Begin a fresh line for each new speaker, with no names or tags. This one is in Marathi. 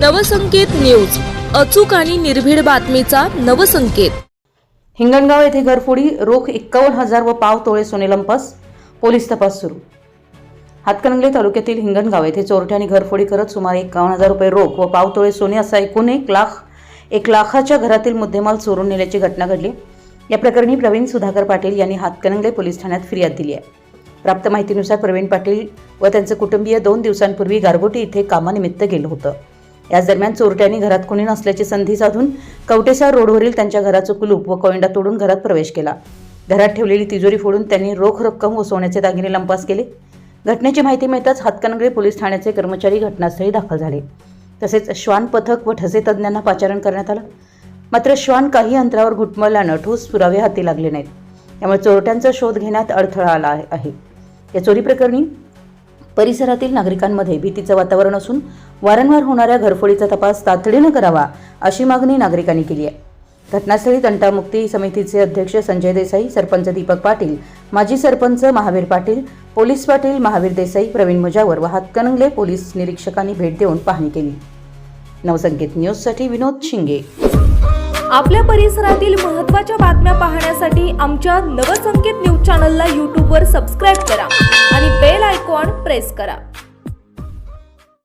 नवसंकेत न्यूज. अचूक आणि निर्भीड बातमीचा नवसंकेत.
हिंगणगाव येथे घरफोडी रोख एक्कावन्न हजार व पाव तोळे सोने लंपस. पोलीस तपास सुरू. हातकणंगले तालुक्यातील हिंगणगाव येथे चोरट्याने घरफोडी करत सुमारे एक्कावन्न हजार रुपये रोख व पाव तोळे सोने असा एकूण एक लाख एक लाखाच्या घरातील मुद्देमाल चोरून नेल्याची घटना घडली. या प्रकरणी प्रवीण सुधाकर पाटील यांनी हातकणंगले पोलीस ठाण्यात फिर्याद दिली आहे. प्राप्त माहितीनुसार प्रवीण पाटील व त्यांचे कुटुंबीय दोन दिवसांपूर्वी गारगोटी इथे कामानिमित्त गेलं होतं. याच दरम्यान चोरट्यांनी घरात कोणी नसल्याची संधी साधून कवटेसार रोडवरील त्यांच्या घराचं कुलूप व कोयंडा तोडून घरात प्रवेश केला. घरात ठेवलेली तिजोरी फोडून त्यांनी रोख रक्कम व सोन्याचे दागिने लंपास केले. घटनेची माहिती मिळताच हातकणंगले पोलीस ठाण्याचे कर्मचारी घटनास्थळी दाखल झाले. तसेच श्वान पथक व ठसे तज्ज्ञांना पाचारण करण्यात आलं. मात्र श्वान काही अंतरावर घुटमळल्यानं ठोस पुरावे हाती लागले नाहीत. त्यामुळे चोरट्यांचा शोध घेण्यात अडथळा आला आहे- आहे. या चोरी प्रकरणी परिसरातील नागरिकांमध्ये भीतीचं वातावरण असून वारंवार होणाऱ्या घरफोडीचा तपास तातडीनं करावा अशी मागणी नागरिकांनी केली आहे. घटनास्थळी तंटामुक्ती समितीचे अध्यक्ष संजय देसाई सरपंच दीपक पाटील माजी सरपंच महावीर पाटील पोलीस पाटील महावीर देसाई प्रवीण मुजावर व हातकणंगले पोलीस निरीक्षकांनी भेट देऊन पाहणी केली. नवसंकेत न्यूजसाठी विनोद शिंगे.
आपल्या परिसरातील महत्त्वाच्या बातम्या पाहण्यासाठी आमच्या नवसंकेत न्यूज चॅनलला यूट्यूबवर सबस्क्राईब करा आणि बेल आयकॉन प्रेस करा.